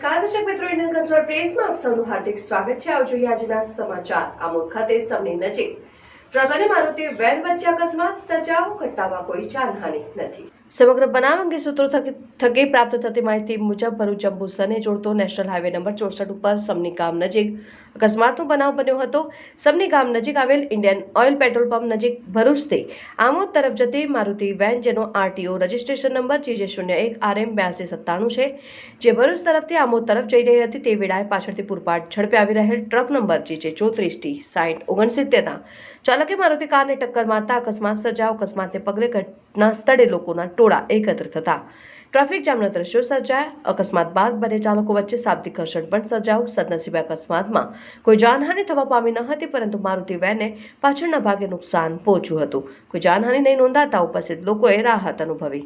દર્શક મિત્રો, Indian cultural પ્રેસમાં આપ સૌનું હાર્દિક સ્વાગત છે. આવો જોઈએ આજના સમાચાર. આમોદ ખાતે સૌની નજીક ટ્રક મારુતિ વેન વચ્ચે અકસ્માત સર્જાયો, ઘટનામાં કોઈ જાનહાનિ નથી. સમગ્ર બનાવ અંગે સૂત્રો થકી- પ્રાપ્ત થતી માહિતી મુજબ ભરૂચ જંબુસરને જોડતો નેશનલ હાઈવે નંબર ચોસઠ ઉપર સમની ગામ નજીક અકસ્માતનો બનાવ બન્યો હતો. સમની ગામ નજીક આવેલ ઇન્ડિયન ઓઇલ પેટ્રોલ પંપ નજીક ભરૂચથી આમોદ તરફ જતી મારુતિ વેન, જેનો આરટીઓ રજિસ્ટ્રેશન નંબર જીજે શૂન્ય એક આર એમ બ્યાસી સત્તાણું છે, જે ભરૂચ તરફથી આમોદ તરફ જઈ રહી હતી, તે વેળાએ પાછળથી પૂરપાટ ઝડપે આવી રહેલ ટ્રક નંબર જીજે ચોત્રીસ ટી સાઠ ઓગણસિત્તેરના ચાલકે મારુતિ કારને ટક્કર મારતા અકસ્માત સર્જાયો. અકસ્માતને પગલે ઘટના સ્થળે લોકોના ટોળા એકત્ર થતા. ટ્રાફિક જામના દ્રશ્યો સર્જાયા. અકસ્માત બાદ બંને ચાલકો વચ્ચે શાબ્દિક ઘર્ષણ પણ સર્જાયું. સદનસીબે અકસ્માતમાં કોઈ જાનહાનિ થવા પામી ન હતી, પરંતુ મારુતિ વેને પાછળના ભાગે નુકસાન પહોંચ્યું હતું. કોઈ જાનહાનિ નહીં નોંધાતા ઉપસ્થિત લોકોએ રાહત અનુભવી.